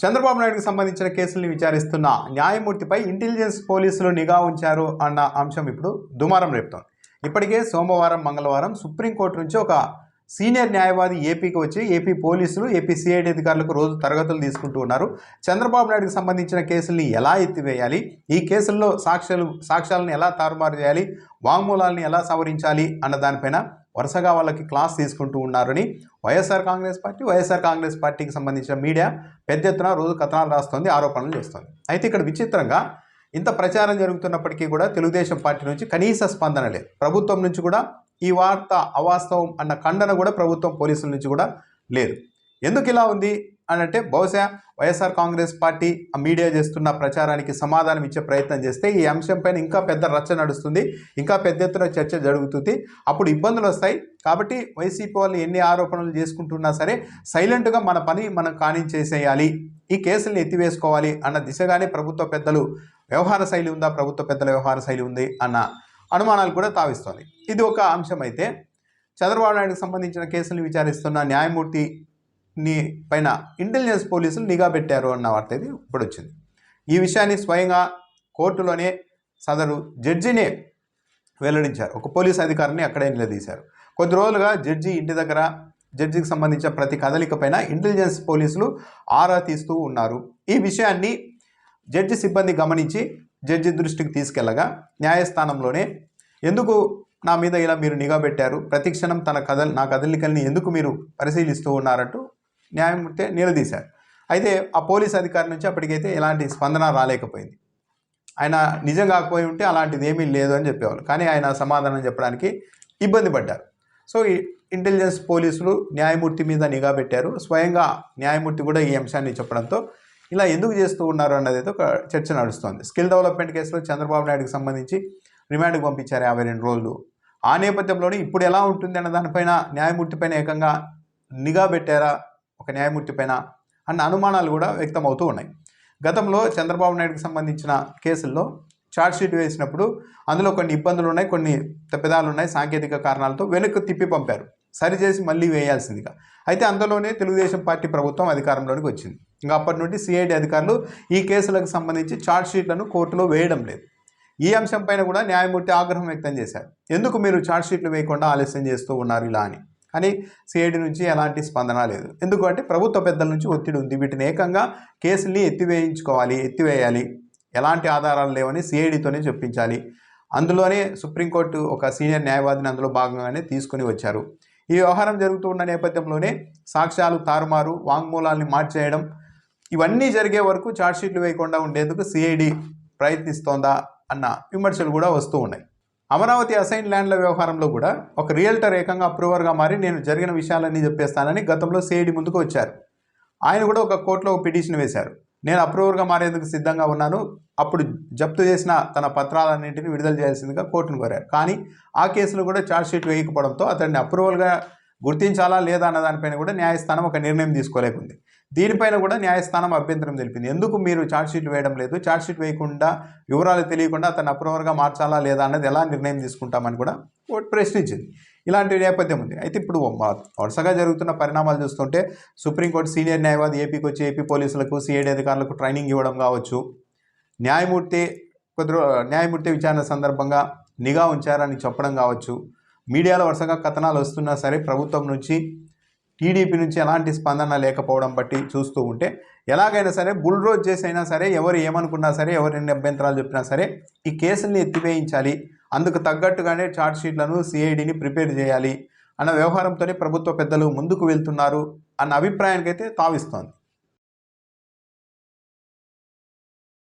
చంద్రబాబు నాయుడుకు సంబంధించిన కేసుల్ని విచారిస్తున్న న్యాయమూర్తిపై ఇంటెలిజెన్స్ పోలీసులు నిఘా ఉంచారు అన్న అంశం ఇప్పుడు దుమారం రేపుతోంది. ఇప్పటికే సోమవారం మంగళవారం సుప్రీంకోర్టు నుంచి ఒక సీనియర్ న్యాయవాది ఏపీకి వచ్చి ఏపీ పోలీసులు ఏపీ సిఐడి అధికారులకు రోజు తరగతులు తీసుకుంటూ ఉన్నారు. చంద్రబాబు నాయుడుకి సంబంధించిన కేసుల్ని ఎలా ఎత్తివేయాలి? ఈ కేసుల్లో సాక్ష్యాలు సాక్ష్యాలను ఎలా తారుమారు చేయాలి? వాంగ్మూలాలను ఎలా సవరించాలి అన్న దానిపైన వరుసగా వాళ్ళకి క్లాస్ తీసుకుంటూ ఉన్నారని YSR Congress party YSR Congress పార్టీకి సంబంధించిన మీడియా పెద్ద ఎత్తున రోజు కథనాలు రాస్తోంది ఆరోపణలు చేస్తోంది. అయితే ఇక్కడ విచిత్రంగా ఇంత ప్రచారం జరుగుతున్నప్పటికీ కూడా తెలుగుదేశం పార్టీ నుంచి కనీస స్పందన లేదు. ప్రభుత్వం నుంచి కూడా ఈ వార్త అవాస్తవం అన్న ఖండన కూడా ప్రభుత్వం పోలీసుల నుంచి కూడా లేదు. ఎందుకు ఇలా ఉంది అని అంటే బహుశా వైఎస్ఆర్ కాంగ్రెస్ పార్టీ ఆ మీడియా చేస్తున్న ప్రచారానికి సమాధానం ఇచ్చే ప్రయత్నం చేస్తే ఈ అంశంపైన ఇంకా పెద్ద రచ్చ నడుస్తుంది ఇంకా పెద్ద ఎత్తున చర్చ జరుగుతుంది. అప్పుడు ఇబ్బందులు వస్తాయి. కాబట్టి వైసీపీ వాళ్ళు ఎన్ని ఆరోపణలు చేసుకుంటున్నా సరే సైలెంట్గా మన పని మనం కానించేసేయాలి ఈ కేసుల్ని ఎత్తివేసుకోవాలి అన్న దిశగానే ప్రభుత్వ పెద్దలు వ్యవహార శైలి ఉందా? ప్రభుత్వ పెద్దల వ్యవహార శైలి ఉంది అన్న అనుమానాలు కూడా తావిస్తోంది. ఇది ఒక అంశం అయితే. చంద్రబాబు నాయుడుకు సంబంధించిన కేసులు విచారిస్తున్న న్యాయమూర్తిని పైన ఇంటెలిజెన్స్ పోలీసులు నిఘా పెట్టారు అన్న వార్త ఇది ఇప్పుడు వచ్చింది ఈ విషయాన్ని స్వయంగా కోర్టులోనే సదరు జడ్జినే వెల్లడించారు. ఒక పోలీస్ అధికారిని అక్కడే నిలదీశారు. కొద్ది రోజులుగా జడ్జి ఇంటి దగ్గర జడ్జికి సంబంధించిన ప్రతి కదలిక పైన ఇంటెలిజెన్స్ పోలీసులు ఆరా తీస్తూ ఉన్నారు. ఈ విషయాన్ని జడ్జి సిబ్బంది గమనించి జడ్జి దృష్టికి తీసుకెళ్ళగా న్యాయస్థానంలోనే ఎందుకు నా మీద ఇలా మీరు నిఘా పెట్టారు? ప్రతిక్షణం తన కదల్ నా కదలికల్ని ఎందుకు మీరు పరిశీలిస్తూ ఉన్నారంటూ న్యాయమూర్తి నిలదీశారు. అయితే ఆ పోలీస్ అధికారి నుంచి అప్పటికైతే ఎలాంటి స్పందన రాలేకపోయింది. ఆయన నిజం కాకపోయి ఉంటే అలాంటిది ఏమీ లేదు అని చెప్పేవాళ్ళు. కానీ ఆయన సమాధానం చెప్పడానికి ఇబ్బంది పడ్డారు. సో ఈ ఇంటెలిజెన్స్ పోలీసులు న్యాయమూర్తి మీద నిఘా పెట్టారు. స్వయంగా న్యాయమూర్తి కూడా ఈ అంశాన్ని చెప్పడంతో ఇలా ఎందుకు చేస్తూ ఉన్నారు అన్నది అయితే ఒక చర్చ నడుస్తోంది. స్కిల్ డెవలప్మెంట్ కేసులో చంద్రబాబు నాయుడుకి సంబంధించి రిమాండ్కి పంపించారు యాభై రెండు రోజులు. ఆ నేపథ్యంలోనే ఇప్పుడు ఎలా ఉంటుంది అన్న దానిపైన న్యాయమూర్తి పైన ఏకంగా నిఘా పెట్టారా? ఒక న్యాయమూర్తి పైన అన్న అనుమానాలు కూడా వ్యక్తమవుతూ ఉన్నాయి. గతంలో చంద్రబాబు నాయుడుకి సంబంధించిన కేసుల్లో షీట్ వేసినప్పుడు అందులో కొన్ని ఇబ్బందులు ఉన్నాయి కొన్ని తప్పిదాలు ఉన్నాయి సాంకేతిక కారణాలతో వెనక్కి తిప్పి పంపారు. సరిచేసి మళ్ళీ వేయాల్సిందిగా. అయితే అందులోనే తెలుగుదేశం పార్టీ ప్రభుత్వం అధికారంలోనికి వచ్చింది. ఇంకా అప్పటి నుండి సిఐడి అధికారులు ఈ కేసులకు సంబంధించి ఛార్జ్షీట్లను కోర్టులో వేయడం లేదు. ఈ అంశం పైన కూడా న్యాయమూర్తి ఆగ్రహం వ్యక్తం చేశారు. ఎందుకు మీరు ఛార్జ్షీట్లు వేయకుండా ఆలస్యం చేస్తూ ఉన్నారు ఇలా అని? కానీ సిఐడి నుంచి ఎలాంటి స్పందన లేదు. ఎందుకంటే ప్రభుత్వ పెద్దల నుంచి ఒత్తిడి ఉంది. వీటిని ఏకంగా కేసుల్ని ఎత్తివేయించుకోవాలి ఎత్తివేయాలి. ఎలాంటి ఆధారాలు లేవని సిఐడితోనే చెప్పించాలి. అందులోనే సుప్రీంకోర్టు ఒక సీనియర్ న్యాయవాదిని అందులో భాగంగానే తీసుకుని వచ్చారు. ఈ వ్యవహారం జరుగుతూ ఉన్న నేపథ్యంలోనే సాక్ష్యాలు తారుమారు వాంగ్మూలాల్ని మార్చేయడం ఇవన్నీ జరిగే వరకు ఛార్జ్షీట్లు వేయకుండా ఉండేందుకు సిఐడి ప్రయత్నిస్తోందా అన్న విమర్శలు కూడా వస్తూ ఉన్నాయి. అమరావతి అసైన్ ల్యాండ్ల వ్యవహారంలో కూడా ఒక రియల్టర్ ఏకంగా అప్రూవర్గా మారి నేను జరిగిన విషయాలన్నీ చెప్పేస్తానని గతంలో సిఐడి ముందుకు వచ్చారు. ఆయన కూడా ఒక కోర్టులో ఒక పిటిషన్ వేశారు. నేను అప్రూవర్గా మారేందుకు సిద్ధంగా ఉన్నాను. అప్పుడు జప్తు చేసిన తన పత్రాలన్నింటినీ విడుదల చేయాల్సిందిగా కోర్టును కోరారు. కానీ ఆ కేసులో కూడా ఛార్జ్షీట్ వేయకపోవడంతో అతన్ని అప్రూవల్గా గుర్తించాలా లేదా అన్న దానిపైన కూడా న్యాయస్థానం ఒక నిర్ణయం తీసుకోలేకుంది. దీనిపైన కూడా న్యాయస్థానం అభ్యంతరం తెలిపింది. ఎందుకు మీరు ఛార్జ్షీట్ వేయడం లేదు? ఛార్జ్షీట్ వేయకుండా వివరాలు తెలియకుండా అతను అప్రూవర్గా మార్చాలా లేదా అన్నది ఎలా నిర్ణయం తీసుకుంటామని కూడా కోర్టు ప్రశ్నించింది. ఇలాంటి నేపథ్యం ఉంది. అయితే ఇప్పుడు వరుసగా జరుగుతున్న పరిణామాలు చూస్తుంటే సుప్రీంకోర్టు సీనియర్ న్యాయవాది ఏపీకి వచ్చి ఏపీ పోలీసులకు సిఐడి అధికారులకు ట్రైనింగ్ ఇవ్వడం కావచ్చు. న్యాయమూర్తి కొద్ది న్యాయమూర్తి విచారణ సందర్భంగా నిఘా ఉంచారని చెప్పడం కావచ్చు. మీడియాలో వరుసగా కథనాలు వస్తున్నా సరే ప్రభుత్వం నుంచి టీడీపీ నుంచి ఎలాంటి స్పందన లేకపోవడం బట్టి చూస్తూ ఉంటే ఎలాగైనా సరే బుల్రోజ్ చేసైనా సరే ఎవరు ఏమనుకున్నా సరే ఎవరు ఎన్ని అభ్యంతరాలు చెప్పినా సరే ఈ కేసుల్ని ఎత్తివేయించాలి. అందుకు తగ్గట్టుగానే ఛార్జ్ షీట్లను సిఐడిని ప్రిపేర్ చేయాలి అన్న వ్యవహారంతోనే ప్రభుత్వ పెద్దలు ముందుకు వెళ్తున్నారు అన్న అభిప్రాయానికైతే తావిస్తోంది.